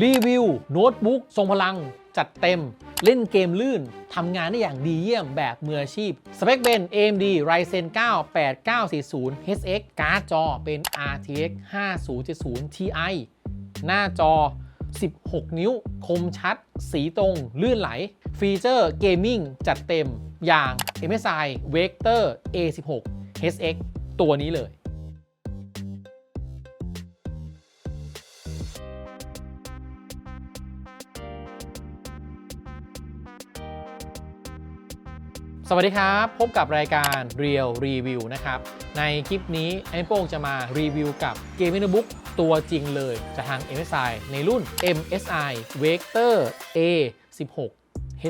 รีวิวโน้ตบุ๊กทรงพลัง จัดเต็ม เล่นเกมลื่น ทำงานได้อย่างดีเยี่ยมแบบมืออาชีพ สเปคเป็น AMD Ryzen 9 8940 HX การ์ดจอเป็น RTX 5070 Ti หน้าจอ 16 นิ้ว คมชัด สีตรง ลื่นไหล ฟีเจอร์เกมมิ่งจัดเต็มอย่าง MSI Vector A16 HX ตัวนี้เลย สวัสดีครับ พบกับรายการ Real Review นะครับ ในคลิปนี้ไอ้โป้งจะมารีวิวกับเกม m ิ n บุ๊กตัวจริงเลยจากทาง MSI ในรุ่น MSI Vector A16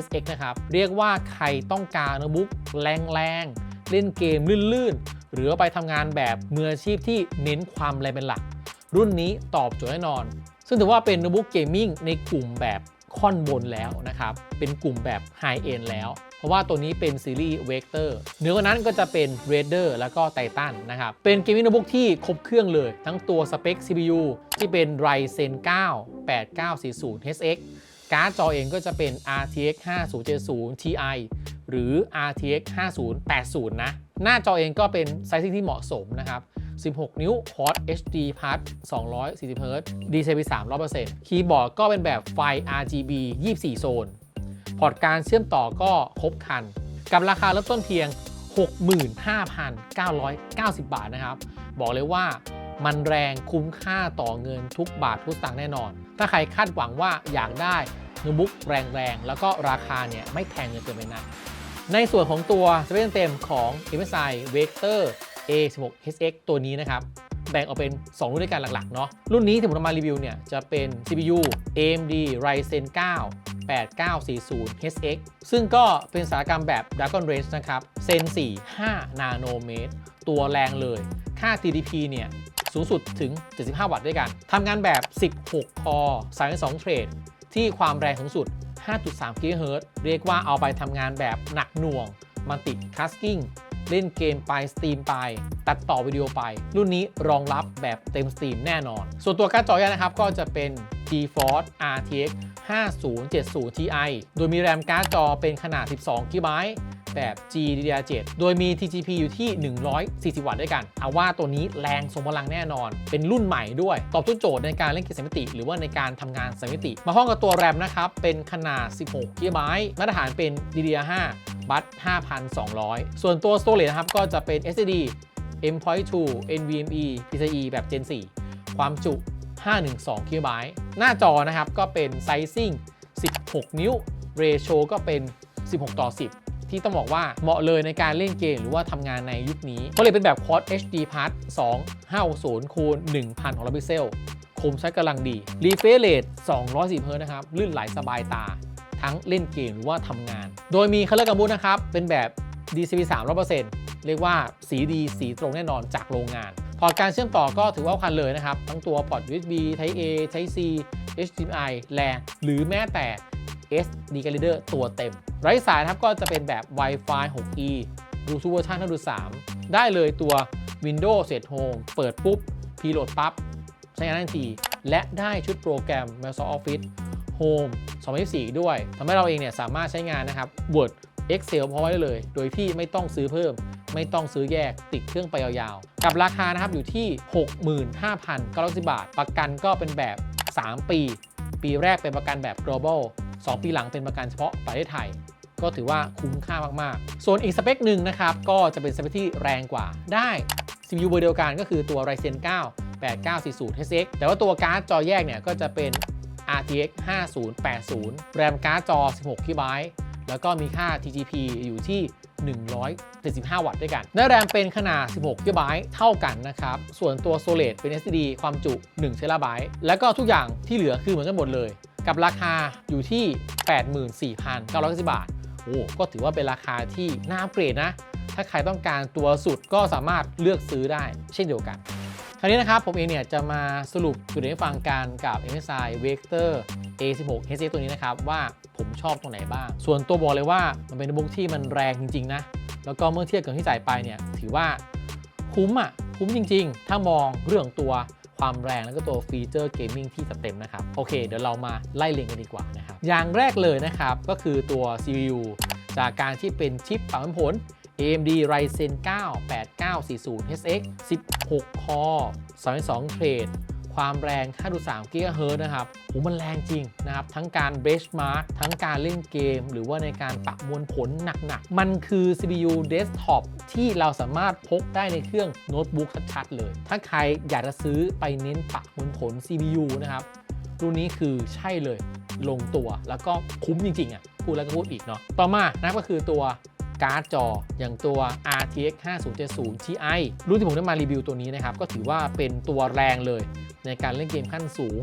HX นะครับ เรียกว่าใครต้องการโน้ตบุ๊กแรงๆ เล่นเกมลื่นๆ หรือว่าไปทำงานแบบมืออาชีพที่เน้นความแรงเป็นหลัก รุ่นนี้ตอบโจทย์แน่นอน ซึ่งถือว่าเป็นโน้ตบุ๊กเกมมิ่งในกลุ่มแบบค่อนบนแล้วนะครับ เป็นกลุ่มแบบไฮเอ็นแล้ว ราะว่าตัวนี้เป็นซีรีส์เวกเตอร์เหนือกว่านั้นก็จะเป็น r a d e r แล้วก็ไททันนะครับ เป็นเกมมิ่งโน้ตบุ๊กที่ครบเครื่องเลย ทั้งตัวสเปค CPU ที่เป็น Ryzen 9 8940 HX การ์ดจอเองก็จะเป็น RTX 5070 Ti หรือ RTX 5080 นะ หน้าจอเองก็เป็นไซซิ่งที่เหมาะสมนะครับ16 นิ้ว Quad HD Plus 240 Hz DCP 300%คีย์บอร์ดก็เป็นแบบไฟ RGB 24 โซน อร์ตการเชื่อมต่อก็ครบคัน กับราคาเริ่มต้นเพียง 65,990 บาทนะครับ บอกเลยว่ามันแรงคุ้มค่าต่อเงินทุกบาททุกสตางค์แน่นอน ถ้าใครคาดหวังว่าอยากได้โน้ตบุ๊กแรงๆ แล้วก็ราคาเนี่ยไม่แพงเกินเกินไปนะในส่วนของตัวสเปคเต็มของ MSI Vector A16 HX ตัวนี้นะครับ แบ่งออกเป็น 2 รุ่นด้วยกันหลักๆเนาะรุ่นนี้ที่ผมนำมารีวิวเนี่ยจะเป็น CPU AMD Ryzen 9 8940 HX ซึ่งก็เป็นสายกรรมแบบ Dragon Range นะครับ Zen 4 5 นาโนเมตร ตัวแรงเลย ค่า TDP เนี่ยสูงสุดถึง 75 วัตต์ด้วยกัน ทำงานแบบ 16 คอ32เทรด ที่ความแรงสูงสุด 5.3 GHz เรียกว่าเอาไปทำงานแบบหนักหน่วง มันติดคัสกิ้ง เล่นเกมไปสตรีมไป ตัดต่อวิดีโอไป รุ่นนี้รองรับแบบเต็มสตรีมแน่นอน ส่วนตัวการ์ดจอยนะครับก็จะเป็น GeForce RTX 5070 Ti โดยมีแรมการ์ดจอเป็นขนาด 12 GB แบบ GDDR7 โดยมี TGP อยู่ที่ 140 วัตต์ด้วยกันเอาว่าตัวนี้แรงทรงพลังแน่นอน เป็นรุ่นใหม่ด้วย ตอบทุกโจทย์ในการเล่นเกมสมิติ หรือว่าในการทำงานสมิติ มาพร้อมกับตัวแรมนะครับ เป็นขนาด 16 GB มาตรฐานเป็น DDR5 บัต5,200 ส่วนตัว Storage นะครับก็จะเป็น SSD M.2 NVMe PCIe แบบ Gen 4 ความจุ 512 GB หน้าจอนะครับก็เป็น Sizing 16 นิ้ว Ratio ก็เป็น 16 ต่อ 10 ที่ต้องบอกว่าเหมาะเลยในการเล่นเกมหรือว่าทำงานในยุคนี้เขาเลยเป็นแบบ Quad HD Plus 2560คูณ1,600 พิกเซลคมชัดกำลังดี Refresh Rate 210 Hz นะครับลื่นไหลสบายตา ทั้งเล่นเกมหรือว่าทำงาน โดยมีคัลเลอร์กัมบูนะครับ เป็นแบบ DCP 300%เรียกว่าสีดีสีตรงแน่นอนจากโรงงาน พอร์ตการเชื่อมต่อก็ถือว่าคันเลยนะครับ ทั้งตัวพอร์ต USB Type A Type C HDMI แลหรือแม้แต่ SD card reader ตัวเต็มไร้สายนะครับก็จะเป็นแบบ Wi-Fi 6E ดูซูเวอร์ชันถ้าดู 3 ได้เลยตัว Windows Set Home เปิดปุ๊บพีโหลดปั๊บ ใช้งานได้ทันที และได้ชุดโปรแกรม Microsoft Office Home 2024 ด้วยทำให้เราเองเนี่ยสามารถใช้งานนะครับ Word Excel พอไว้ได้เลย โดยที่ไม่ต้องซื้อเพิ่ม ไม่ต้องซื้อแยกติดเครื่องไปยาวๆ กับราคานะครับอยู่ที่ 65,990 บาท ประกันก็เป็นแบบ 3 ปี ปีแรกเป็นประกันแบบ global 2 ปีหลังเป็นประกันเฉพาะประเทศไทย ก็ถือว่าคุ้มค่ามากๆ ส่วนอีกสเปคหนึ่งนะครับ ก็จะเป็นสเปคที่แรงกว่าได้ CPU เบอร์เดียวกันก็คือตัว Ryzen 9 8940 HX แต่ว่าตัวการ์ดจอแยกเนี่ยก็จะเป็น RTX 5080 แรมการ์ดจอ 16 GB แล้วก็มีค่า TGP อยู่ที่ 175 วัตต์ด้วยกันได้แรมเป็นขนาด 16 GB เท่ากันนะครับ ส่วนตัว Storage เป็น SSD ความจุ1 TB แล้วก็ทุกอย่างที่เหลือคือเหมือนกันหมดเลย กับราคาอยู่ที่ 84,990 บาท โอ้ก็ถือว่าเป็นราคาที่น่าเกรดนะ ถ้าใครต้องการตัวสุดก็สามารถเลือกซื้อได้เช่นเดียวกัน คราวนี้นะครับ ผมเองเนี่ยจะมาสรุปจุดเด่นให้ฟังกันกับ MSI Vector A16 HX ตัวนี้นะครับว่าผมชอบตรงไหนบ้าง ส่วนตัวบอกเลยว่ามันเป็นบุ๊กที่มันแรงจริง ๆ นะ แล้วก็เมื่อเทียบกับที่จ่ายไปเนี่ยถือว่าคุ้มอะคุ้มจริง ๆ ถ้ามองเรื่องตัว ความแรงแล้วก็ตัวฟีเจอร์เกมมิ่งที่สเต็มนะครับโอเคเดี๋ยวเรามาไล่เรียงกันดีกว่านะครับอย่างแรกเลยนะครับก็คือตัว CPU จากการที่เป็นชิปปรับผล AMD Ryzen 9 8940 HX 16 Core 32 Thread ความแรง5.3 GHz นะครับโหมันแรงจริงนะครับ ทั้งการ benchmark ทั้งการเล่นเกม หรือว่าในการประมวลผลหนักๆ มันคือ CPU desktop ที่เราสามารถพกได้ในเครื่องโน้ตบุ๊กชัดๆเลย ถ้าใครอยากจะซื้อไปเน้นประมวลผล CPU นะครับ รุ่นนี้คือใช่เลยลงตัวแล้วก็คุ้มจริงๆอะพูดแล้วก็พูดอีกเนาะต่อมานะก็คือตัวการ์ดจออย่างตัว RTX 5070 Ti รุ่นที่ผมได้มารีวิวตัวนี้นะครับ ก็ถือว่าเป็นตัวแรงเลย ในการเล่นเกมขั้นสูง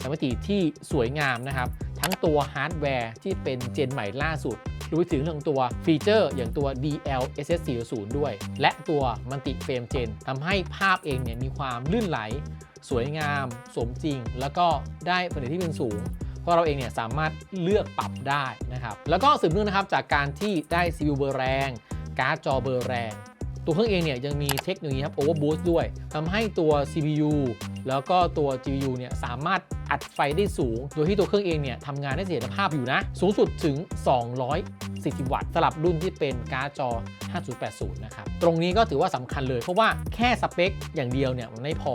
สมมิติที่สวยงามนะครับ ทั้งตัวฮาร์ดแวร์ที่เป็นเจนใหม่ล่าสุดรวมถึงเรื่องตัวฟีเจอร์อย่างตัว DLSS 4.0 ด้วย และตัวมัลติเฟรมเจนทำให้ภาพเองเนี่ยมีความลื่นไหล สวยงาม สมจริง แล้วก็ได้ผลิตที่เป็นสูงเพราะเราเองเนี่ยสามารถเลือกปรับได้นะครับ แล้วก็สืบเนื่องนะครับจากการที่ได้ CPU เบอร์แรง การ์ดจอเบอร์แรง ตัวเครื่องเองเนี่ยยังมีเทคโนโลยีครับ Overboost ด้วยทำให้ตัว CPU แล้วก็ตัว GPU เนี่ยสามารถอัดไฟได้สูง โดยที่ตัวเครื่องเองเนี่ยทำงานได้เสถียรภาพอยู่นะ สูงสุดถึง 240 วัตต์สำหรับรุ่นที่เป็นการ์ดจอ 5080 นะครับ ตรงนี้ก็ถือว่าสำคัญเลย เพราะว่าแค่สเปคอย่างเดียวเนี่ยมันไม่พอ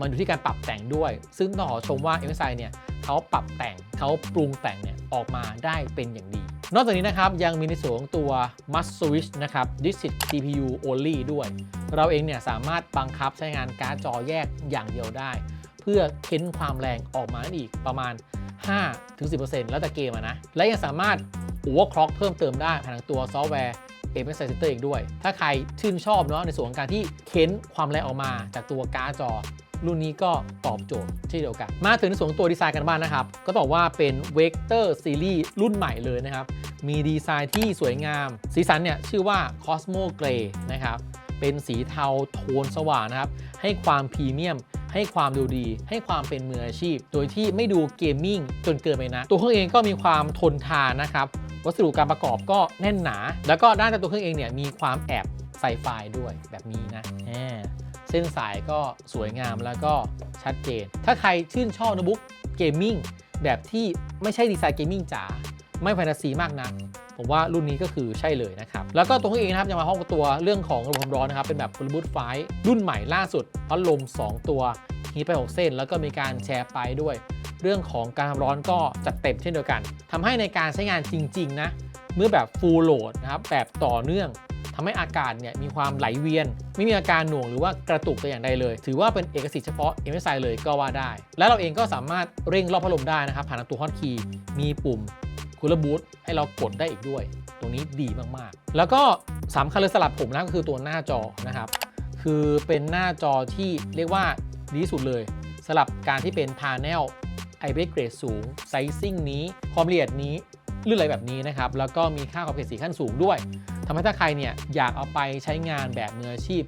มันอยู่ที่การปรับแต่งด้วย ซึ่งต้องขอชมว่า MSI เนี่ยเขาปรับแต่งเขาปรุงแต่งเนี่ยออกมาได้เป็นอย่างดี นอกจากนี้นะครับยังมีในส่วนของตัว Must Switch นะครับ This is CPU only ด้วย เราเองเนี่ยสามารถบังคับใช้งานการ์ดจอแยกอย่างเดียวได้ เพื่อเค้นความแรงออกมาอีกประมาณ 5-10%แล้วแต่เกมะนะ และยังสามารถ overclock เพิ่มเติมได้ผ่านทางตัวซอฟต์แวร์ MSI Center อีกด้วย ถ้าใครชื่นชอบเนาะในส่วนของการที่เค้นความแรงออกมาจากตัวการ์ดจอ รุ่นนี้ก็ตอบโจทย์เช่นเดียวกัน มาถึงในส่วนของตัวดีไซน์กันบ้างนะครับ ก็บอกว่าเป็น Vector Series รุ่นใหม่เลยนะครับ มีดีไซน์ที่สวยงาม สีสันเนี่ยชื่อว่า Cosmo Gray นะครับเป็นสีเทาโทนสว่างนะครับ ให้ความพรีเมียม ให้ความดูดี ให้ความเป็นมืออาชีพ โดยที่ไม่ดูเกมมิ่งจนเกินไปนะ ตัวเครื่องเองก็มีความทนทานนะครับ วัสดุการประกอบก็แน่นหนา แล้วก็ด้านตัวเครื่องเองเนี่ยมีความแอบใส่ไฟด้วยแบบนี้นะแหม เส้นสายก็สวยงามแล้วก็ชัดเจน ถ้าใครชื่นชอบโน้ตบุ๊กเกมมิ่งแบบที่ไม่ใช่ดีไซน์เกมมิ่งจ๋าไม่แฟนตาซีมากนะผมว่ารุ่นนี้ก็คือใช่เลยนะครับ แล้วก็ตัวเครื่องเองนะครับยังมาพร้อมกับตัวเรื่องของระบบความร้อนนะครับ เป็นแบบ b l u e t o o t h ไฟรุ่นใหม่ล่าสุดพัดลม 2 ตัวฮีไป 6 เส้น แล้วก็มีการแชร์ไปด้วย เรื่องของการทำร้อนก็จัดเต็มเช่นเดียวกันทำให้ในการใช้งานจริง ๆ นะ เมื่อแบบ full load นะครับแบบต่อเนื่อง ทำให้อากาศเนี่ยมีความไหลเวียน ไม่มีอาการหน่วงหรือว่ากระตุกแต่อย่างใดเลย ถือว่าเป็นเอกสิทธิ์เฉพาะ MSI เลยก็ว่าได้ และเราเองก็สามารถเร่งรอบพัดลมได้นะครับผ่านตัวฮอตคีย์มีปุ่มคูลบูทให้เรากดได้อีกด้วยตรงนี้ดีมากๆ แล้วก็สำคัญเลยสำหรับผมนะก็คือตัวหน้าจอนะครับ คือเป็นหน้าจอที่เรียกว่าดีสุดเลยสำหรับการที่เป็นพา n e l IPS เกรดสูงไซซิ่งนี้ความละเอียดนี้ ลื่นไหลแบบนี้นะครับ แล้วก็มีค่าความละเอียดสีขั้นสูงด้วยทำให้ถ้าใครเนี่ยอยากเอาไปใช้งานแบบมืออาชีพ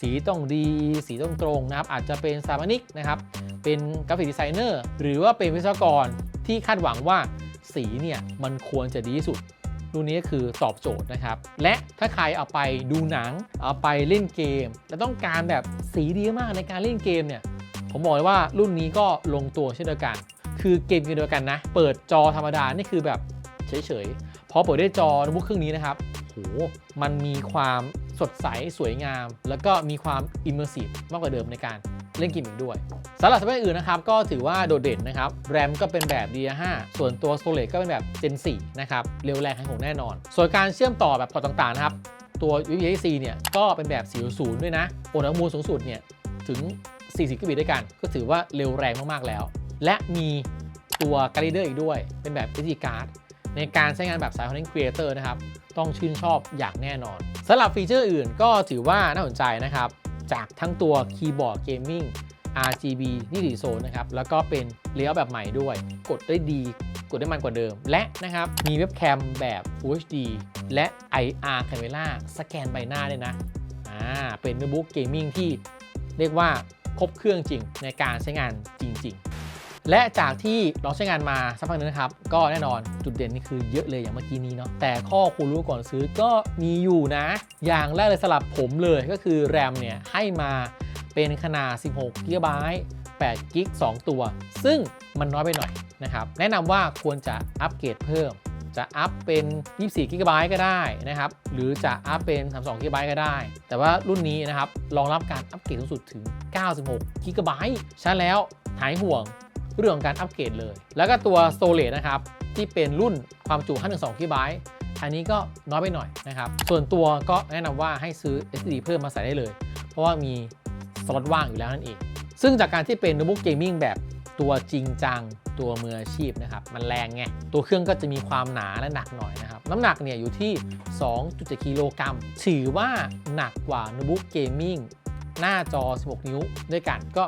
สีต้องดี สีต้องตรงนะครับ อาจจะเป็นสถาปนิกนะครับ เป็นกราฟิกดีไซเนอร์ หรือว่าเป็นวิศวกรที่คาดหวังว่าสีเนี่ยมันควรจะดีที่สุดรุ่นนี้ก็คือตอบโจทย์นะครับ และถ้าใครเอาไปดูหนัง เอาไปเล่นเกม และต้องการแบบสีดีมากในการเล่นเกมเนี่ย ผมบอกเลยว่ารุ่นนี้ก็ลงตัวเช่นเดียวกัน คือเกมเกมเดียวกันนะ เปิดจอธรรมดา นี่คือแบบ เฉยๆ พอเปิดได้จอโน้ตบุ๊กเครื่องนี้นะครับโหมันมีความสดใสสวยงาม แล้วก็มีความอิมเมอร์ซีฟมากกว่าเดิมในการเล่นเกมอีกด้วยสำหรับสเปคอื่นนะครับ ก็ถือว่าโดดเด่นนะครับ แรมก็เป็นแบบ DDR5 ส่วนตัว Storage ก็เป็นแบบ Gen 4นะครับ เร็วแรงให้ของแน่นอน ส่วนการเชื่อมต่อแบบพอร์ตต่างๆนะครับ ตัว USB-C เนี่ย ก็เป็นแบบ 4.0 ด้วยนะโอนมูลสูงสุดเนี่ย ถึง 40กิกะบิตด้วยกัน ก็ถือว่าเร็วแรงมากๆแล้ว และมีตัวการ์ดเดอร์อีกด้วย เป็นแบบ SD card ในการใช้งานแบบสาย Content Creator นะครับ ต้องชื่นชอบอย่างแน่นอนสำหรับฟีเจอร์อื่นก็ถือว่าน่าสนใจนะครับ จากทั้งตัวคีย์บอร์ดเกมมิ่ง RGB นี่ดีโซนนะครับ แล้วก็เป็นเลี้ยวแบบใหม่ด้วย กดได้ดี กดได้มันกว่าเดิม และนะครับ มีเว็บแคมแบบ Full HD และ IR Camera สแกนใบหน้าด้วยนะ อ่า เป็นโน้ตบุ๊กเกมมิ่งที่เรียกว่าครบเครื่องจริงในการใช้งานจริง ๆ และจากที่เราใช้งานมาสักพักหนึงนะครับ ก็แน่นอนจุดเด่นนี่คือเยอะเลยอย่างเมื่อกี้นี้เนาะแต่ข้อควรรู้ก่อนซื้อก็มีอยู่นะ อย่างแรกเลยสลับผมเลยก็คือแรมเนี่ยให้มาเป็นขนาด 16 GB 8กิก2ตัว ซึ่งมันน้อยไปหน่อยนะครับ แนะนำว่าควรจะอัปเกรดเพิ่ม จะอัพเป็น 24กิกะไบต์ก็ได้นะครับ หรือจะอัพเป็น 32กิกะไบต์ก็ได้ แต่ว่ารุ่นนี้นะครับ รองรับการอัปเกรดสูงสุดถึง 96กิกะไบต์ใช้แล้วหายห่วง เรื่องของการอัปเกรดเลย แล้วก็ตัว storage นะครับที่เป็นรุ่นความจุ 512 กิกะไบต์อันนี้ก็น้อยไปหน่อยนะครับ ส่วนตัวก็แนะนำว่าให้ซื้อ SSD เพิ่มมาใส่ได้เลย เพราะว่ามีสล็อตว่างอยู่แล้วนั่นเอง ซึ่งจากการที่เป็นโน้ตบุ๊กเกมมิ่งแบบตัวจริงจังตัวมืออาชีพนะครับ มันแรงไง ตัวเครื่องก็จะมีความหนาและหนักหน่อยนะครับ น้ำหนักเนี่ยอยู่ที่ 2.7 กิโลกรัม ถือว่าหนักกว่าโน้ตบุ๊กเกมมิ่งหน้าจอ 16 นิ้วด้วยกันก็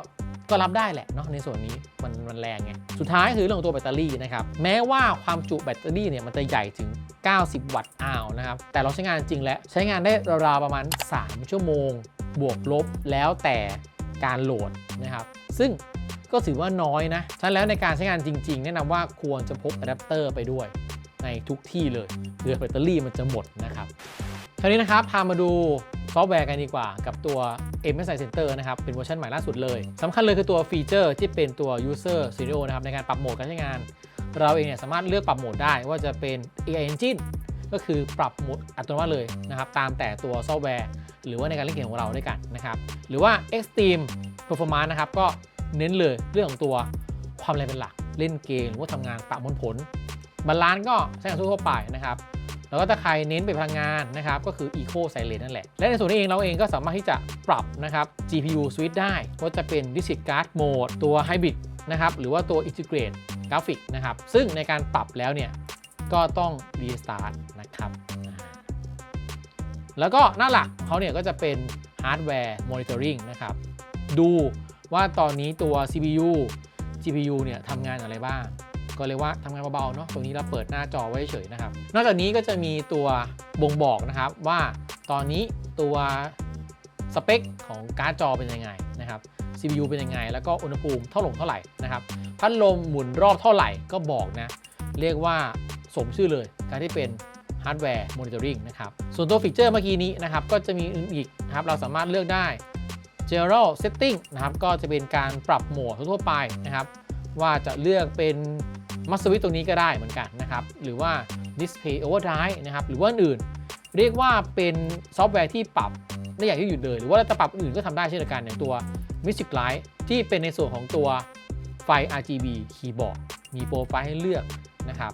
ก็รับได้แหละเนาะในส่วนนี้มันมันแรงไง สุดท้ายคือเรื่องของตัวแบตเตอรี่นะครับ แม้ว่าความจุแบตเตอรี่เนี่ยมันจะใหญ่ถึง 90 วัตต์อาวนะครับ แต่เราใช้งานจริงแล้วใช้งานได้ราวๆประมาณ 3 ชั่วโมง บวกลบแล้วแต่การโหลดนะครับ ซึ่งก็ถือว่าน้อยนะฉะนั้นแล้วในการใช้งานจริง ๆ แนะนำว่าควรจะพกอะแดปเตอร์ไปด้วยในทุกที่เลยเพื่อแบตเตอรี่มันจะหมดนะครับ ราวนี้นะครับพามาดูซอฟต์แวร์กันดีกว่ากับตัว MSI Center นะครับ เป็นเวอร์ชันใหม่ล่าสุดเลยสำคัญเลยคือตัวฟีเจอร์ที่เป็นตัว User Studio นะครับในการปรับโหมดการใช้งาน เราเองเนี่ยสามารถเลือกปรับโหมดได้ว่าจะเป็น AI Engine ก็คือปรับโหมดอัตโนมัติเลยนะครับ ตามแต่ตัวซอฟต์แวร์ หรือว่าในการเล่นเกมของเราด้วยกันนะครับ หรือว่า Extreme Performance นะครับก็เน้นเลยเรื่องของตัวความแรงเป็นหลัก เล่นเกมหรือว่าทำงานประมวลผลบาลานซ์ก็ใช้งานทั่วไปนะครับ แล้วก็ถ้าใครเน้นไปพลังงานนะครับก็คือ Eco Silent นั่นแหละ และในส่วนนี้เองเราเองก็สามารถที่จะปรับนะครับ GPU switch ได้ว่าจะเป็น Discrete Card Mode ตัว Hybrid นะครับหรือว่าตัว Integrate Graphic นะครับซึ่งในการปรับแล้วเนี่ยก็ต้อง Restart นะครับ แล้วก็หน้าหลักเขาเนี่ยก็จะเป็น Hardware Monitoring นะครับ ดูว่าตอนนี้ตัว CPU GPU เนี่ยทำงานอะไรบ้าง ก็เรียกว่าทำงานเบาๆเนาะตรงนี้เราเปิดหน้าจอไว้เฉยนะครับ นอกจากนี้ก็จะมีตัวบ่งบอกนะครับว่าตอนนี้ตัวสเปคของการ์ดจอเป็นยังไงนะครับ CPU เป็นยังไง แล้วก็อุณหภูมิเท่าหลงเท่าไหร่นะครับพัดลมหมุนรอบเท่าไหร่ก็บอกนะ เรียกว่าสมชื่อเลยการที่เป็นฮาร์ดแวร์มอนิเตอร์ริงนะครับ ส่วนตัวฟีเจอร์เมื่อกี้นี้นะครับ ก็จะมีอื่นอีกนะครับ เราสามารถเลือกได้ General Setting นะครับ ก็จะเป็นการปรับโหมดทั่วไปนะครับ ว่าจะเลือกเป็น มัสวิตตรงนี้ก็ได้เหมือนกันนะครับ หรือว่า Display Overdrive นะครับ หรือว่าอื่น เรียกว่าเป็นซอฟต์แวร์ที่ปรับได้อย่างที่หยุดเลย หรือว่าจะปรับอื่นก็ทำได้เช่นเดียวกันอย่างตัว Music Light ที่เป็นในส่วนของตัวไฟ RGB Keyboard มีโปรไฟล์ให้เลือกนะครับ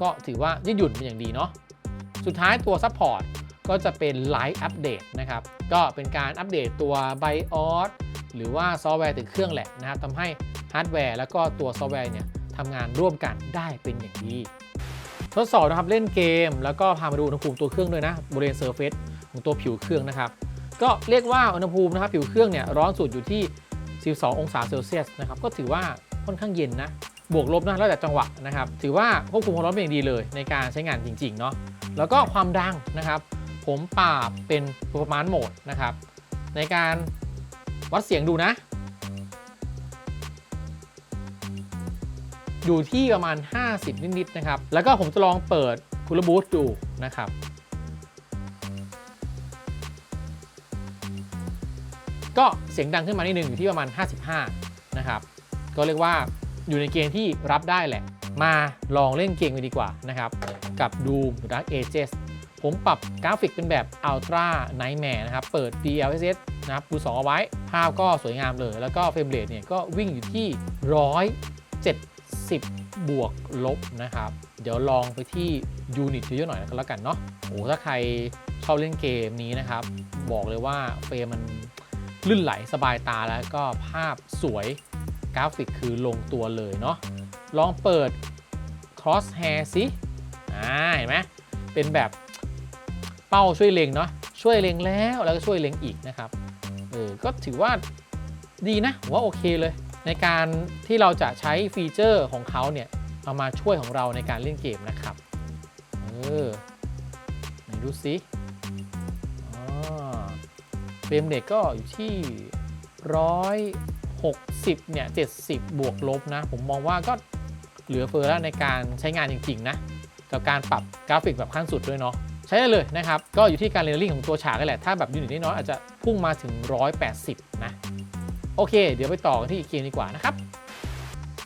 ก็ถือว่ายืดหยุ่นเป็นอย่างดีเนาะ สุดท้ายตัว Support ก็จะเป็น Live Update นะครับ ก็เป็นการอัปเดตตัว BIOS หรือว่าซอฟต์แวร์ติดเครื่องแหละนะครับทำให้ฮาร์ดแวร์แล้วก็ตัวซอฟต์แวร์เนี่ย ทำงานร่วมกันได้เป็นอย่างดี ทดสอบนะครับเล่นเกม แล้วก็พามาดูอุณหภูมิตัวเครื่องด้วยนะบริเวณเซอร์เฟซของตัวผิวเครื่องนะครับก็เรียกว่าอุณหภูมินะครับผิวเครื่องเนี่ยร้อนสุดอยู่ที่ 12 องศาเซลเซียสนะครับก็ถือว่าค่อนข้างเย็นนะบวกลบนะแล้วแต่จังหวะนะครับถือว่าควบคุมความร้อนเป็นอย่างดีเลย ในการใช้งานจริงๆเนาะแล้วก็ความดังนะครับ ผมปรับเป็น performance mode นะครับในการวัดเสียงดูนะ อยู่ที่ประมาณ 50 นิดๆนะครับ แล้วก็ผมจะลองเปิดคูลบูสดูนะครับก็เสียงดังขึ้นมานิดนึงอยู่ที่ประมาณ 55 นะครับ ก็เรียกว่าอยู่ในเกณฑ์ที่รับได้แหละ มาลองเล่นเกมกันดีกว่านะครับ กับ Doom Dark Ages ผมปรับกราฟิกเป็นแบบ Ultra Nightmare นะครับ เปิด DLSS นะครับดู2เอาไว้ ภาพก็สวยงามเลย แล้วก็เฟรมเรทเนี่ยก็วิ่งอยู่ที่ 10 บวกลบนะครับ เดี๋ยวลองไปที่ยูนิตเยอะๆหน่อยก็แล้วกันเนาะโอ้ถ้าใครชอบเล่นเกมนี้นะครับ บอกเลยว่าเฟรมมันลื่นไหลสบายตาแล้วก็ภาพสวยกราฟิกคือลงตัวเลยเนาะลองเปิด crosshair สิอ่าเห็นไหมเป็นแบบเป้าช่วยเล็งเนาะช่วยเล็งแล้วแล้วก็ช่วยเล็งอีกนะครับเออก็ถือว่าดีนะผมว่าโอเคเลย ในการที่เราจะใช้ฟีเจอร์ของเขาเนี่ยเอามาช่วยของเราในการเล่นเกมนะครับ เออไหนดูสิอ๋อเฟรมเด็กก็อยู่ที่ร้อยหกสิบเนี่ยเจ็ดสิบบวกลบนะ ผมมองว่าก็เหลือเฟือแล้วในการใช้งานจริง ๆ นะ กับการปรับกราฟิกแบบขั้นสุดด้วยเนาะใช้ได้เลยนะครับ ก็อยู่ที่การเรนเดอริ่งของตัวฉากนี่แหละ ถ้าแบบยูนิตน้อยๆอาจจะพุ่งมาถึง 180 นะ โอเค เดี๋ยวไปต่อกันที่อีกเกมดีกว่านะครับ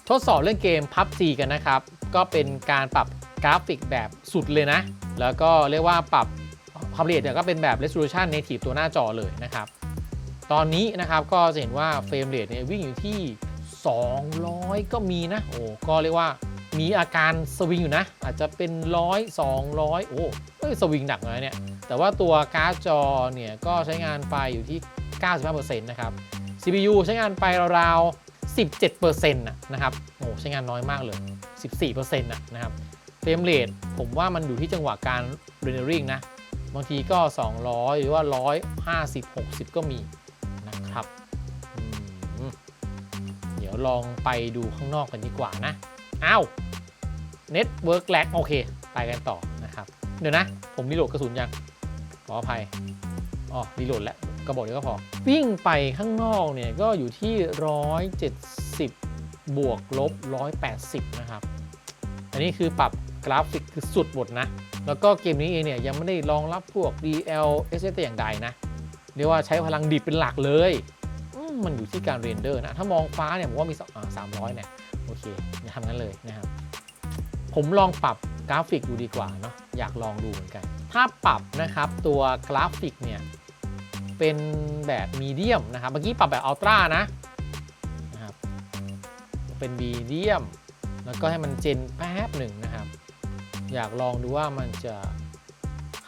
ทดสอบเรื่องเกม PUBG กันนะครับ ก็เป็นการปรับกราฟิกแบบสุดเลยนะ แล้วก็เรียกว่าปรับความละเอียดเนี่ยก็เป็นแบบ resolution native ตัวหน้าจอเลยนะครับ ตอนนี้นะครับก็จะเห็นว่าเฟรมเรทเนี่ยวิ่งอยู่ที่ 200 ก็มีนะ โอ้ก็เรียกว่ามีอาการสวิงอยู่นะ อาจจะเป็น 100 200 โอ้เอ้ยสวิงหนักเลยเนี่ย แต่ว่าตัวการ์ดจอเนี่ยก็ใช้งานไฟอยู่ที่ 95%นะครับ CPU ใช้งานไฟราวๆ 17%นะนะครับ โอ้ใช้งานน้อยมากเลย 14%นะนะครับเฟรมเรทผมว่ามันอยู่ที่จังหวะการ rendering นะ บางทีก็ 200 หรือว่า 150 60 ก็มีนะครับ เดี๋ยวลองไปดูข้างนอกกันดีกว่านะ อ้าว Network lag โอเค ไปกันต่อนะครับ เดี๋ยวนะ ผมรีโหลดกระสุนยังขออภัยอ๋อรีโหลดแล้ว ก็บอกเดียวก็พอ วิ่งไปข้างนอกเนี่ยก็อยู่ที่ 170 บวกลบ 180 นะครับ อันนี้คือปรับกราฟิกคือสุดหมดนะ แล้วก็เกมนี้เองเนี่ยยังไม่ได้รองรับพวก DL s s อย่างใดนะ เรียกว่าใช้พลังดิบเป็นหลักเลย มันอยู่ที่การเรนเดอร์นะ ถ้ามองฟ้าเนี่ยผมว่ามีสามร้อยเนี่ยโอเคทำงั้นเลยนะครับ ผมลองปรับกราฟิกดูดีกว่าเนาะอยากลองดูเหมือนกัน ถ้าปรับนะครับตัวกราฟิกเนี่ย เป็นแบบมีเดียมนะครับ เมื่อกี้ปรับแบบอัลตร้านะนะครับ เป็นมีเดียม แล้วก็ให้มันเจนแป๊บหนึ่งนะครับ อยากลองดูว่ามันจะ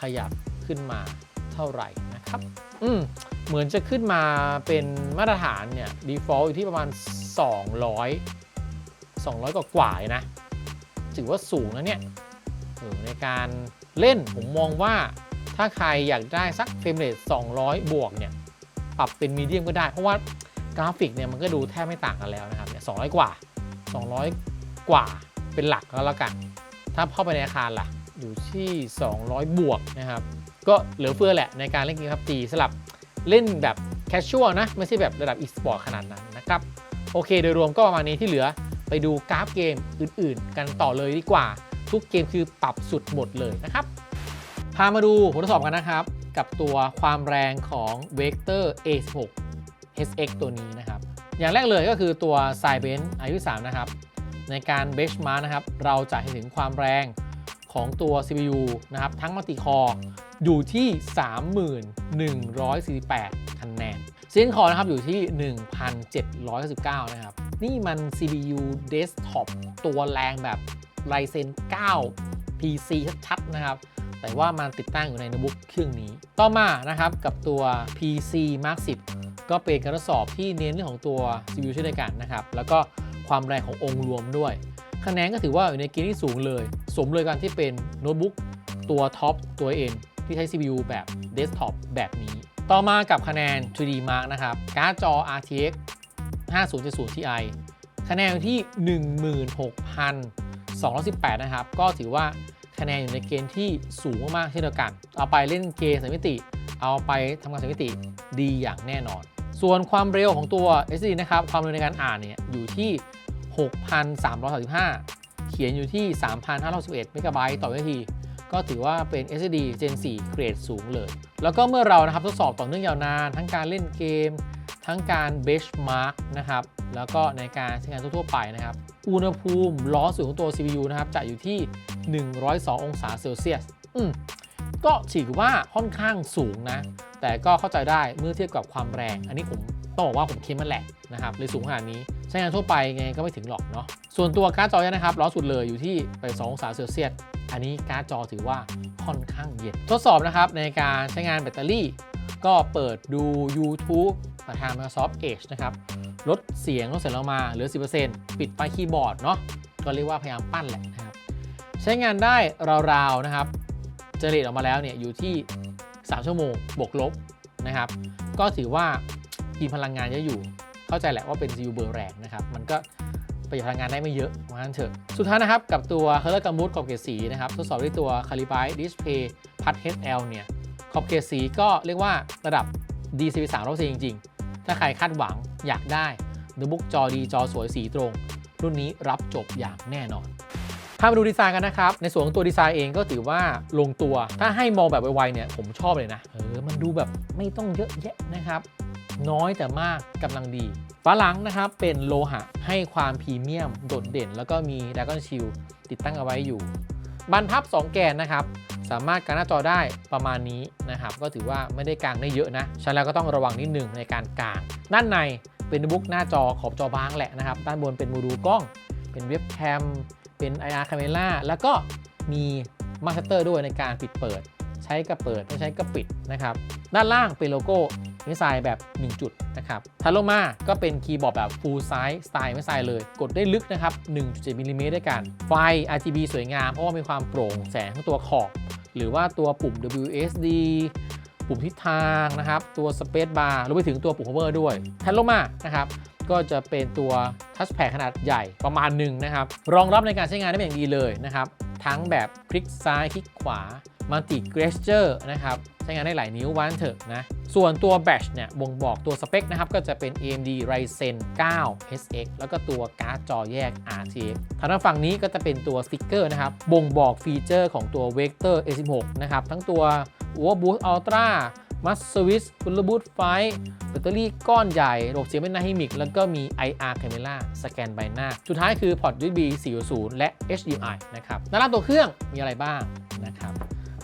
ขยับขึ้นมาเท่าไหร่นะครับ อืมเหมือนจะขึ้นมาเป็นมาตรฐานเนี่ย default อยู่ที่ประมาณ 200 200 กว่ากว่ายนะ ถือว่าสูงนะเนี่ยเออในการเล่นผมมองว่า ถ้าใครอยากได้สักเฟรมเรท200 บวกเนี่ย ปรับเป็นมีเดียมก็ได้ เพราะว่ากราฟิกเนี่ยมันก็ดูแทบไม่ต่างกันแล้วนะครับเนี่ย200 กว่า 200 กว่าเป็นหลักก็แล้วกัน ถ้าเข้าไปในอาคารล่ะ อยู่ที่ 200 บวกนะครับ ก็เหลือเฟือแหละในการเล่นเกมพับจีสลับเล่นแบบแคชชวลนะ ไม่ใช่แบบระดับอีสปอร์ตขนาดนั้นนะครับ โอเคโดยรวมก็ประมาณนี้ที่เหลือไปดูกราฟเกมอื่นๆ กันต่อเลยดีกว่า ทุกเกมคือปรับสุดหมดเลยนะครับ พามาดูผลทดสอบกันนะครับ กับตัวความแรงของ Vector A16 HX ตัวนี้นะครับ อย่างแรกเลยก็คือตัว s i b e n i 3นะครับ ในการ benchmark นะครับ เราจะเห็นถึงความแรงของตัว CPU นะครับ ทั้งมัลติคอร์อยู่ที่ 3148คะแนนเซียนคอร์นะครับอยู่ที่ 1,799 นะครับ นี่มัน CPU desktop ตัวแรงแบบ Ryzen 9 PC ชัดๆนะครับ แต่ว่ามันติดตั้งอยู่ในโน้ตบุ๊กเครื่องนี้ ต่อมานะครับกับตัว PC Mark 10 ก็เป็นการทดสอบที่เน้นเรื่องของตัว CPU เช่นเดียวกันนะครับ แล้วก็ความแรงขององค์รวมด้วย คะแนนก็ถือว่าอยู่ในเกณฑ์ที่สูงเลย สมเลยกันที่เป็นโน้ตบุ๊กตัวท็อปตัวเองที่ใช้ CPU แบบเดสก์ท็อปแบบนี้ ต่อมากับคะแนน 3D Mark นะครับ การ์ดจอ RTX 5070 Ti คะแนนที่ 16,218 นะครับ ก็ถือว่า คะแนนอยู่ในเกณฑ์ที่สูงมากๆเช่นเดียวกัน เอาไปเล่นเกมสามมิติ เอาไปทำงานสามมิติดีอย่างแน่นอน ส่วนความเร็วของตัว SD นะครับ ความเร็วในการอ่านเนี่ยอยู่ที่ 6,335 เขียนอยู่ที่ 3,511เมกะไบต์ต่อวินาที ก็ถือว่าเป็น SSD Gen 4 เกรดสูงเลย แล้วก็เมื่อเรานะครับทดสอบต่อเนื่องยาวนาน ทั้งการเล่นเกม ทั้งการ benchmark นะครับ แล้วก็ในการใช้งานทั่วๆไปนะครับ อุณหภูมิล้อสูงของตัว CPU นะครับจะอยู่ที่ 102 องศาเซลเซียสก็ถือว่าค่อนข้างสูงนะ แต่ก็เข้าใจได้เมื่อเทียบกับความแรง อันนี้ผมต้องบอกว่าผมคิดมันแหละนะครับเลยสูงขนาดนี้ ใช้งานทั่วไปไงก็ไม่ถึงหรอกเนาะส่วนตัวการ์ดจอเนี่ยนะครับล้อสุดเลยอยู่ที่ไป2องศาเซลเซียสอันนี้การ์ดจอถือว่าค่อนข้างเย็นทดสอบนะครับในการใช้งานแบตเตอรี่ ก็เปิดดู YouTube ผ่านทาง Microsoft Edge นะครับ ลดเสียงลดเสียงลงมาเหลือ 10%ปิดไปคีย์บอร์ดเนาะก็เรียกว่าพยายามปั้นแหละนะครับ ใช้งานได้ราวๆนะครับเจเนเรตออกมาแล้วเนี่ยอยู่ที่ 3 ชั่วโมงบวกลบนะครับ ก็ถือว่ากินพลังงานเยอะอยู่ เข้าใจแหละว่าเป็น CPU เบอร์แรงนะครับ มันก็ประหยัดพลังงานได้ไม่เยอะว่างั้นเถอะ สุดท้ายนะครับ กับตัว Color Gamut ขอบเขตสีนะครับ ทดสอบด้วยตัว Calibre Display Pad HL เนี่ย อบเขตสีก็เรียกว่าระดับ DCP 3 0 0จริง ๆ ถ้าใครคาดหวังอยากได้โน้ตบุ๊กจอดีจอสวยสีตรง รุ่นนี้รับจบอย่างแน่นอนพามาดูดีไซน์กันนะครับ ในส่วนของตัวดีไซน์เองก็ถือว่าลงตัว ถ้าให้มองแบบไวๆเนี่ยผมชอบเลยนะ เออ มันดูแบบไม่ต้องเยอะแยะนะครับ น้อยแต่มากกำลังดีฝาหลังนะครับเป็นโลหะให้ความพรีเมียม โดดเด่น แล้วก็มีด r a g o n Shield ติดตั้งเอาไว้อยู่ บรรพับ 2 แกนนะครับ สามารถกางหน้าจอได้ประมาณนี้นะครับ ก็ถือว่าไม่ได้กางได้เยอะนะฉะนั้นแล้วก็ต้องระวังนิดหนึ่งในการกางด้านในเป็นบุ๊กหน้าจอขอบจอบางแหละนะครับ ด้านบนเป็นโมดูลกล้อง เป็นเว็บแคม เป็น IR Camera แล้วก็มีมาสเตอร์ด้วยในการปิดเปิด ใช้ก็เปิดไม่ใช้ก็ปิดนะครับ ด้านล่างเป็นโลโก้มิสไซล์แบบ 1 จุดนะครับถัดลงมาก็เป็นคีย์บอร์ดแบบ full size สไตล์มิสไซล์เลย กดได้ลึกนะครับ 1.7มิลลิเมตรด้วยกัน ไฟ RGB สวยงาม เพราะว่ามีความโปร่งแสงทั้งตัวขอบ หรือว่าตัวปุ่ม WSD ปุ่มทิศทางนะครับ ตัว Space Bar รวมไปถึงตัวปุ่ม Hover ด้วยถัดลงมานะครับก็จะเป็นตัวทัชแพดขนาดใหญ่ประมาณหนึ่งนะครับ รองรับในการใช้งานได้เป็นอย่างดีเลยนะครับ ทั้งแบบคลิกซ้ายคลิกขวา Multi Gesture นะครับ ใช้งานได้หลายนิ้ววันเถอะนะ ส่วนตัวแบตเนี่ยบ่งบอกตัวสเปคนะครับ ก็จะเป็น AMD Ryzen 9 SX แล้วก็ตัวการ์ดจอแยก RTX ทางด้านฝั่งนี้ก็จะเป็นตัวสติ๊กเกอร์นะครับ บ่งบอกฟีเจอร์ของตัว Vector A16 นะครับ ทั้งตัว Overboost Ultra มัสสวิสคุณระบูตไฟแบตเตอรี่ก้อนใหญ่ระบบเสียงเป็นนาฮิมิก แล้วก็มี IR Camera สแกนใบหน้า สุดท้ายคือพอร์ต USB 4.0 และ HDMI นะครับด้านล่างตัวเครื่องมีอะไรบ้างนะครับ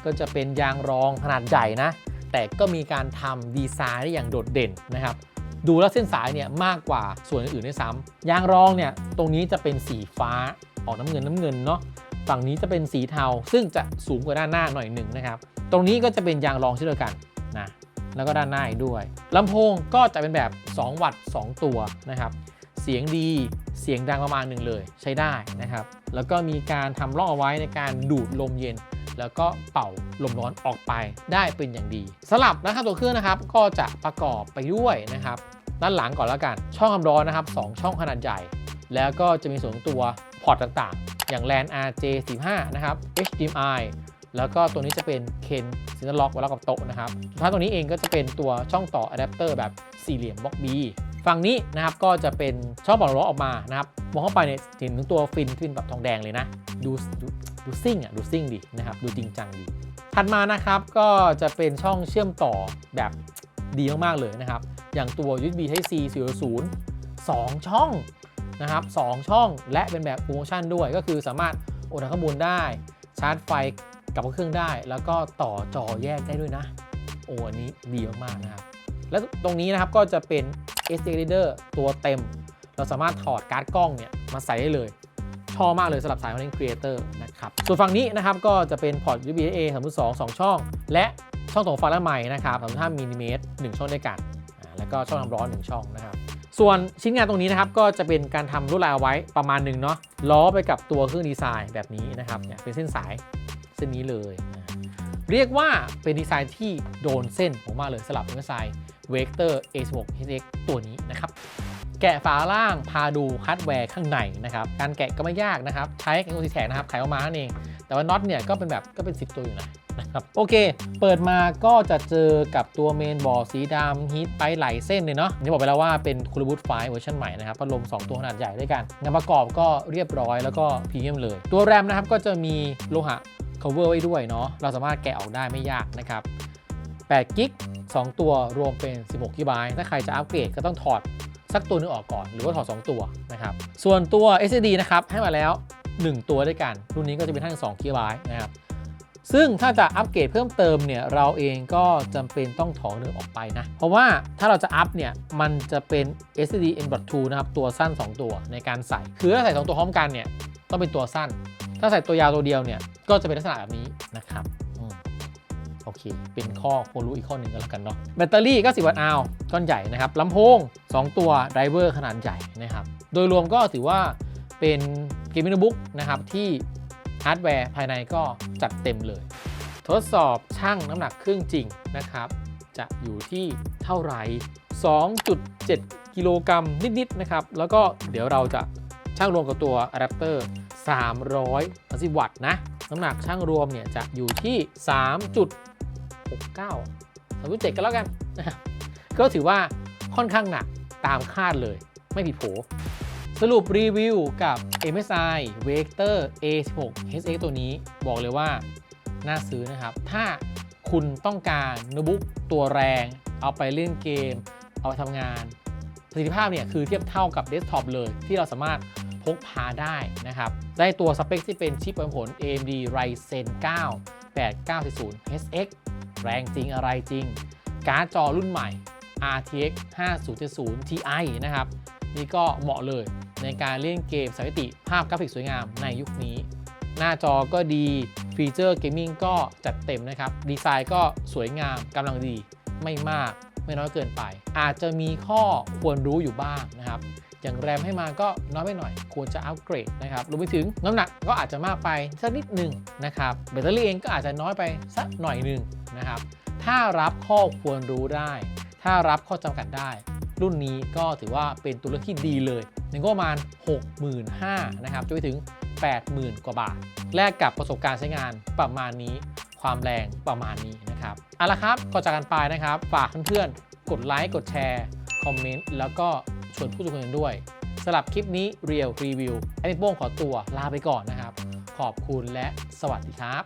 ก็จะเป็นยางรองขนาดใหญ่นะ แต่ก็มีการทำดีไซน์ได้อย่างโดดเด่นนะครับ ดูแล้วเส้นสายเนี่ยมากกว่าส่วนอื่นๆด้วยซ้ำยางรองเนี่ยตรงนี้จะเป็นสีฟ้าออกน้ำเงินน้ำเงินเนาะฝั่งนี้จะเป็นสีเทา ซึ่งจะสูงกว่าด้านหน้าหน่อยหนึ่งนะครับ ตรงนี้ก็จะเป็นยางรองเช่นเดียวกันนะแล้วก็ด้านหน้าอีกด้วยลำโพงก็จะเป็นแบบ 2 วัตต์ 2 ตัวนะครับ เสียงดี เสียงดังประมาณหนึ่งเลยใช้ได้นะครับ แล้วก็มีการทำร่องเอาไว้ในการดูดลมเย็น แล้วก็เป่าลมร้อนออกไปได้เป็นอย่างดีสลับนะครับตัวเครื่องนะครับก็จะประกอบไปด้วยนะครับ ด้านหลังก่อนแล้วกัน ช่องความร้อนนะครับ 2 ช่องขนาดใหญ่ แล้วก็จะมีส่วนของตัวพอร์ตต่างๆ อย่าง LAN RJ45 นะครับ HDMI แล้วก็ตัวนี้จะเป็น Ken s y n ล็อกไว้แล้วกับโต๊ะนะครับสุดท้ายตัวนี้เองก็จะเป็นตัวช่องต่ออะแดปเตอร์แบบสี่เหลี่ยมบล็อก B ฝั่งนี้นะครับก็จะเป็นช่องปล่อยล้อออกมานะครับมองเข้าไปเนี่ยเห็นถึงตัวฟินที่เป็นแบบทองแดงเลยนะ ดูดูดูซิ่งอะดูซิ่งดีนะครับดูจริงจังดีถัดมานะครับก็จะเป็นช่องเชื่อมต่อแบบดีมากๆเลยนะครับ อย่างตัว USB Type C 4.0 2 ช่องนะครับ2ช่องและเป็นแบบโปรโมชั่นด้วย ก็คือสามารถโอนข้อมูลได้ ชาร์จไฟกับเครื่องได้ แล้วก็ต่อจอแยกได้ด้วยนะ โอ้อันนี้ดีมากๆนะครับ และตรงนี้นะครับก็จะเป็น SD Reader ตัวเต็ม เราสามารถถอดการ์ดกล้องเนี่ยมาใส่ได้เลยชอบมากเลยสำหรับสายคอนเทนต์ครีเอเตอร์นะครับ ส่วนฝั่งนี้นะครับก็จะเป็นพอร์ต USB A 3.2 2 ช่อง และช่องส่งไฟและไมค์นะครับ35มิลลิเมตร1ช่องด้วยกัน แล้วก็ช่องน้ำร้อน 1 ช่องนะครับ ส่วนชิ้นงานตรงนี้นะครับก็จะเป็นการทำลวดลายเอาไว้ประมาณหนึ่งเนาะล้อไปกับตัวเครื่องดีไซน์แบบนี้นะครับเนี่ยเป็นเส้นสายเส้นนี้เลย เรียกว่าเป็นดีไซน์ที่โดนเส้นผมมากเลยสลับเป็นดีไซน์ Vector A16 HX ตัวนี้นะครับ แกะฝาล่างพาดูฮาร์ดแวร์ข้างในนะครับ การแกะก็ไม่ยากนะครับ ใช้ Exo Tech นะครับขายออกมานั่นเอง แต่ว่าน็อตเนี่ยก็เป็นแบบก็เป็น 10 ตัวอยู่นะนะครับโอเค เปิดมาก็จะเจอกับตัวเมนบอร์ดสีดำฮีทไปหลายเส้นเลยเนาะนี่บอกไปแล้วว่าเป็นคูลบูทไฟเวอร์ชันใหม่นะครับพัดลม 2 ตัวขนาดใหญ่ด้วยกัน งานประกอบก็เรียบร้อยแล้วก็พรีเมียมเลย ตัวแรมนะครับก็จะมีโลหะ cover ไว้ด้วยเนาะเราสามารถแกะออกได้ไม่ยากนะครับ 8กิก2ตัวรวมเป็น 16กิกะถ้าใครจะอัปเกรดก็ต้องถอดสักตัวหนึงออกก่อนหรือว่าถอด 2 ตัวนะครับ ส่วนตัว SSD นะครับ ให้มาแล้ว 1 ตัวด้วยกัน รุ่นนี้ก็จะเป็นทั้ง2 g b นะครับ ซึ่งถ้าจะอัปเกรดเพิ่มเติมเนี่ย เราเองก็จำเป็นต้องถอดหนึ่งออกไปนะ เพราะว่าถ้าเราจะอัพเนี่ย มันจะเป็น SSD M.2 นะครับ ตัวสั้น 2 ตัวในการใส่ คือถ้าใส่ 2 ตัวพร้อมกันเนี่ย ต้องเป็นตัวสั้น ถ้าใส่ตัวยาวตัวเดียวเนี่ย ก็จะเป็นลักษณะแบบนี้นะครับ เค เป็นข้อควรรู้อีกข้อหนึ่งก็แล้วกันเนาะแบตเตอรี่ก็10วัตต์อาวก้อนใหญ่นะครับลำโพง 2 ตัวไดรเวอร์ขนาดใหญ่นะครับโดยรวมก็ถือว่าเป็นเกมมิ่งบุ๊กนะครับที่ฮาร์ดแวร์ภายในก็จัดเต็มเลย ทดสอบช่างน้ำหนักเครื่องจริงนะครับ จะอยู่ที่เท่าไหร่ 2.7 กิโลกรัมนิดๆนะครับ แล้วก็เดี๋ยวเราจะช่างรวมกับตัวอะแดปเตอร์330วัตต์นะ น้ำหนักช่างรวมเนี่ยจะอยู่ที่ 69 3.7 กันแล้วกันนะครับก็ถือว่าค่อนข้างหนักตามคาดเลยไม่ผิดโผสรุปรีวิวกับ MSI Vector A16 HX ตัวนี้บอกเลยว่าน่าซื้อนะครับ ถ้าคุณต้องการโน้ตบุ๊กตัวแรง เอาไปเล่นเกม เอาไปทำงานประสิทธิภาพเนี่ยคือเทียบเท่ากับเดสก์ท็อปเลย ที่เราสามารถพกพาได้นะครับ ได้ตัวสเปคที่เป็นชิปประมวลผล AMD Ryzen 9 8940 HX แรงจริงอะไรจริง การ์ดจอรุ่นใหม่ RTX 5070 Ti นะครับ นี่ก็เหมาะเลยในการเล่นเกมสถิติภาพกราฟิกสวยงามในยุคนี้ หน้าจอก็ดีฟีเจอร์เกมมิ่งก็จัดเต็มนะครับ ดีไซน์ก็สวยงามกำลังดีไม่มากไม่น้อยเกินไป อาจจะมีข้อควรรู้อยู่บ้างนะครับ อย่างแรมให้มาก็น้อยไปหน่อย ควรจะอัปเกรดนะครับรวมไปถึงน้ำหนักก็อาจจะมากไปสักนิดหนึ่งนะครับแบตเตอรี่เองก็อาจจะน้อยไปสักหน่อยหนึ่งนะครับถ้ารับข้อควรรู้ได้ ถ้ารับข้อจำกัดได้ รุ่นนี้ก็ถือว่าเป็นตัวเลือกที่ดีเลยในงบประมาณ 65,000นะครับจนไปถึง 80,000 กว่าบาท แลกกับประสบการณ์ใช้งานประมาณนี้ความแรงประมาณนี้นะครับเอาละครับก่อนจากกันไปนะครับ ฝากเพื่อนๆ กดไลค์ กดแชร์ คอมเมนต์ แล้วก็ ชวนผู้ชมกันด้วยสำหรับคลิปนี้เรียวรีวิวอันนี้โป้งขอตัวลาไปก่อนนะครับ ขอบคุณและสวัสดีครับ